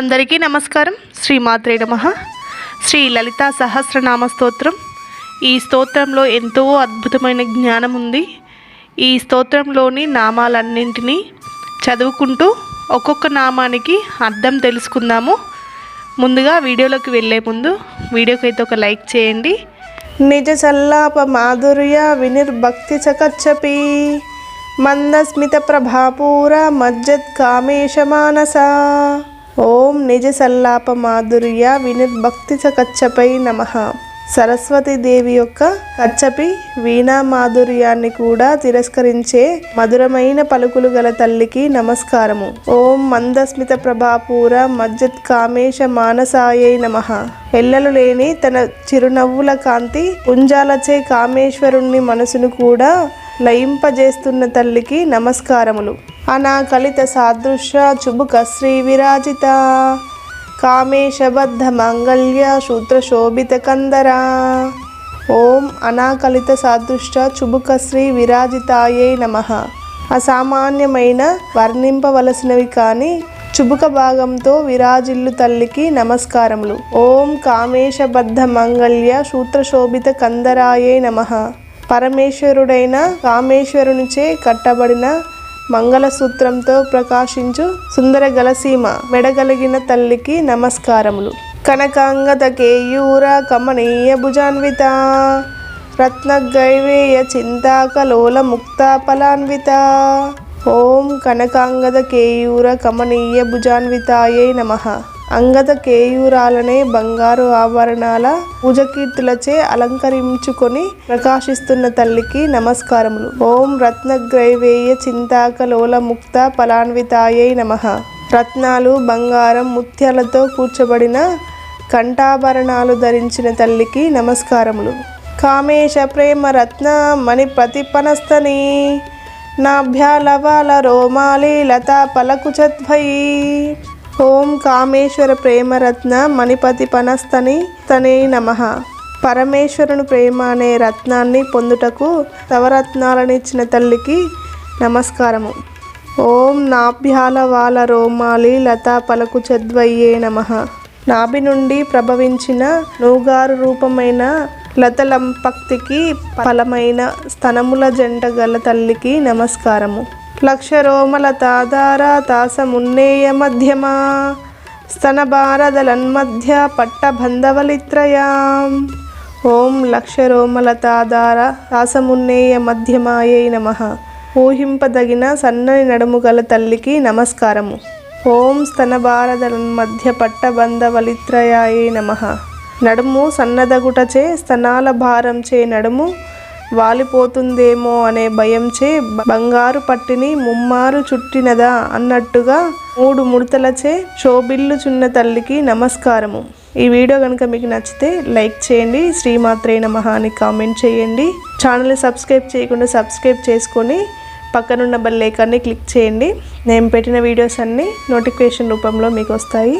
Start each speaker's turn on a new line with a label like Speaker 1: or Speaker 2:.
Speaker 1: అందరికీ నమస్కారం. శ్రీ మాత్రే నమ. శ్రీ లలితా సహస్రనామ స్తోత్రం. ఈ స్తోత్రంలో ఎంతో అద్భుతమైన జ్ఞానం ఉంది. ఈ స్తోత్రంలోని నామాలన్నింటినీ చదువుకుంటూ ఒక్కొక్క నామానికి అర్థం తెలుసుకుందాము. ముందుగా వీడియోలోకి వెళ్ళే ముందు వీడియోకి అయితే ఒక లైక్ చేయండి. నిజ సల్లాప మాధుర్య వినిర్భక్తి చకచ్చపి మందస్మిత ప్రభాపూర మజ్జత్ కామేశ మానస. ఓం నిజ సల్లాప మాధుర్య వినిర్భక్తి కచ్చపై నమ. సరస్వతి దేవి యొక్క కచ్చపి వీణా మాధుర్యాన్ని కూడా తిరస్కరించే మధురమైన పలుకులు గల తల్లికి నమస్కారము. ఓం మందస్మిత ప్రభాపూర మజ్జత్ కామేశ మానసాయై నమ. ఎల్లలు లేని తన చిరునవ్వుల కాంతి పుంజాలచే కామేశ్వరుణ్ణి మనసును కూడా లయింపజేస్తున్న తల్లికి నమస్కారములు. అనాకలిత సాదృశ్య చుబుక శ్రీ విరాజిత. కామేశబద్ధ మాంగళ్య శూద్రశోభిత కందరా. ఓం అనాకలిత సాదృష్ట చుబుక శ్రీ విరాజితాయే నమ. అసామాన్యమైన వర్ణింపవలసినవి కానీ చుబుక భాగంతో విరాజిల్లు తల్లికి నమస్కారములు. ఓం కామేశబద్ధ మంగళ్య శూత్రశోభిత కందరాయే నమ. పరమేశ్వరుడైన కామేశ్వరునిచే కట్టబడిన మంగళసూత్రంతో ప్రకాశించు సుందర గలసీమ మెడగలిగిన తల్లికి నమస్కారములు. కనకాంగద కేయూర కమనీయ భుజాన్విత రత్నగైవేయ చింతాకలోల ముక్తాఫలాన్విత ఓం కనకాంగద కేయూర కమనీయ భుజాన్వితాయై నమ. అంగద కేయూరాలనే బంగారు ఆభరణాల పూజకీర్తులచే అలంకరించుకొని ప్రకాశిస్తున్న తల్లికి నమస్కారములు. ఓం రత్నగ్రైవేయ చింతాకలోల ముక్త ఫలాన్వితాయై నమ. రత్నాలు బంగారం ముత్యాలతో కూర్చబడిన కంఠాభరణాలు ధరించిన తల్లికి నమస్కారములు. కామేశ ప్రేమ రత్న మణి ప్రతిపనస్తని. నాభ్యాలవాల రోమాలి లతా పలకుచద్వయీ కామేశ్వర ప్రేమరత్న మణిపతి పనస్తని తనే నమ. పరమేశ్వరుని ప్రేమ అనే రత్నాన్ని పొందుటకు నవరత్నాలనిచ్చిన తల్లికి నమస్కారము. ఓం నాభ్యాల వాల రోమాలి లతా పలకు చద్వయ్యే నమ. నాభి నుండి ప్రభవించిన నూగారు రూపమైన లతలంపక్తికి ఫలమైన స్తనముల జంట గల తల్లికి నమస్కారము. లక్ష రోమల తాదార తాసమున్నేయ మధ్యమా స్తన భారదలన్మధ్య ఓం లక్షరోమలతాధార రాసమున్నేయ మధ్యమాయై నమ ఊహింపదగిన సన్నని నడుము గల తల్లికి నమస్కారము ఓం స్తన భారదలన్మధ్య పట్టబంధవలిత్రయాయై నమ నడుము సన్నదగుటచే స్తనాల భారంచే నడుము వాలిపోతుందేమో అనే భయంచే బంగారు పట్టిని ముమ్మారు చుట్టినదా అన్నట్టుగా మూడు ముడతలచే శోభిల్లుచున్న తల్లికి నమస్కారము. ఈ వీడియో కనుక మీకు నచ్చితే లైక్ చేయండి శ్రీమాత్రే నమః అని కామెంట్ చేయండి. ఛానల్ని సబ్స్క్రైబ్ చేయకుండా సబ్స్క్రైబ్ చేసుకొని పక్కనున్న బెల్ ఐకాన్ని క్లిక్ చేయండి. నేను పెట్టిన వీడియోస్ అన్నీ నోటిఫికేషన్ రూపంలో మీకు వస్తాయి.